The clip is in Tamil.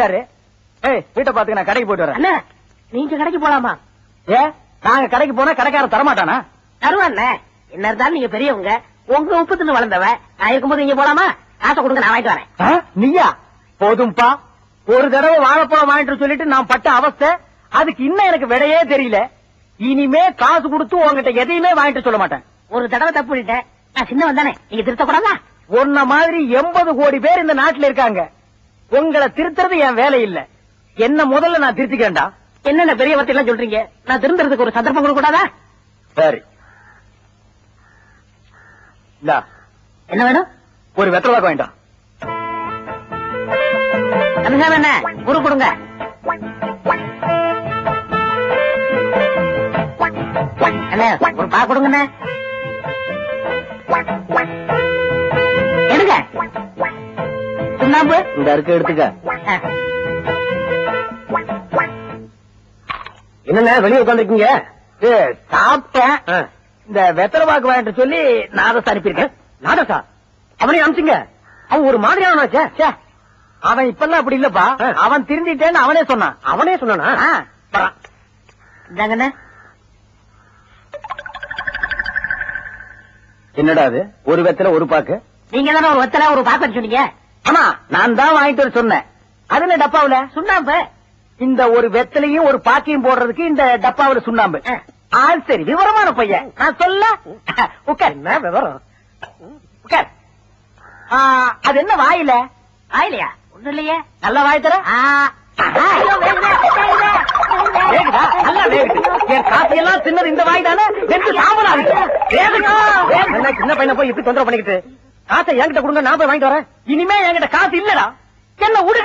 சரி. ஏய் வீட்டை பாத்துக்க நான் கடைக்கு போயிட்டு வரேன். நீங்க கடைக்கு போலாமா? ஏ நாங்க கடைக்கு போனா கடைக்காரன் தரமாட்டானா? தருவாண்ணே என்ன இருந்தாலும் நீங்க பெரியவங்க உங்க உப்பு தின்னு வளர்ந்தவ நான் இருக்கும்போது நீங்க போலாமா? காசை கொடுங்க நான் வாங்கிட்டு வரேன்? நீயா? போதும்பா. ஒரு தடவை வாழைப்பழம் வாங்கிட்டு சொல்லிட்டு நான் பட்ட அவஸ்தை அதுக்கு இன்னும் எனக்கு விடையே தெரியல. இனிமே காசு கொடுத்து உங்ககிட்ட எதையுமே வாங்கிட்டு சொல்ல மாட்டேன். ஒரு தடவை தப்பு பண்ணிட்டேன். நான் சின்னவன் தானே. நீங்க திருத்தக்கூடாதா? உன்ன மாதிரி எண்பது கோடி பேர் இந்த நாட்டுல இருக்காங்க. உங்களை திருத்துறது என் வேலை இல்ல. என்ன முதல்ல நான் திருத்திக்கிறேன்டா. என்னென்ன பெரிய வார்த்தை எல்லாம் சொல்றீங்க? நான் திருந்துறதுக்கு ஒரு சந்தர்ப்பம் கொடுக்க கூடாதா சரி என்ன வேணும்? ஒரு வெத்தலை வாங்கிட்டான் கந்தசாமி என்ன குரு கொடுங்க. அண்ணே ஒரு பா கொடுங்கண்ணே எடுங்க. சுண்ணாம்பு இந்த இருக்கு எடுத்துக்க. ஆ. என்னங்க வெளியே உட்காந்துருக்கீங்க சாப்பிட்டேன். இந்த வெத்தலை வாங்கிட்டு சொல்லி நாதஸ் அனுப்பியிருக்கேன். நாதஸா அவனையும் அனுப்பிச்சுங்க. அவன் ஒரு மாதிரியானச்சே ச்சே. அவன் இப்பெல்லாம் அப்படி இல்லப்பா. அவன் திருந்திட்டேன்னு அவனே சொன்னான். அவனே சொன்னானா? என்னடா அது? ஒரு வெத்தலை ஒரு பாக்கு? நீங்க தானே ஒரு வத்தல ஒரு பாக்கு சொன்னீங்க? ஆமா நான் தான் வாங்கிட்டு வர சொன்னேன். அது என்ன டப்பாவுல? சுண்ணாம்பு. இந்த ஒரு வெத்தலையும் ஒரு பாக்கையும் போடுறதுக்கு இந்த டப்பாவுல சுண்ணாம்பு. ஆள் சரி விவரமான பையன். நான் சொல்ல? உட்கார். என்ன விவரம்? உட்கார். அது என்ன வாயில? ஆயிலையா ஒண்ணும் இல்லையே. நல்ல வாய் தர. என் தின்னது இந்த வாய் தானே? சின்ன பையனை போய் இப்படி தொந்தரவு பண்ணிக்கிட்டு? காசை என்கிட்ட கொடுங்க நான் போய் வாங்கிட்டு வரேன். இனிமே என்கிட்ட காசு இல்லடா. என்ன விடு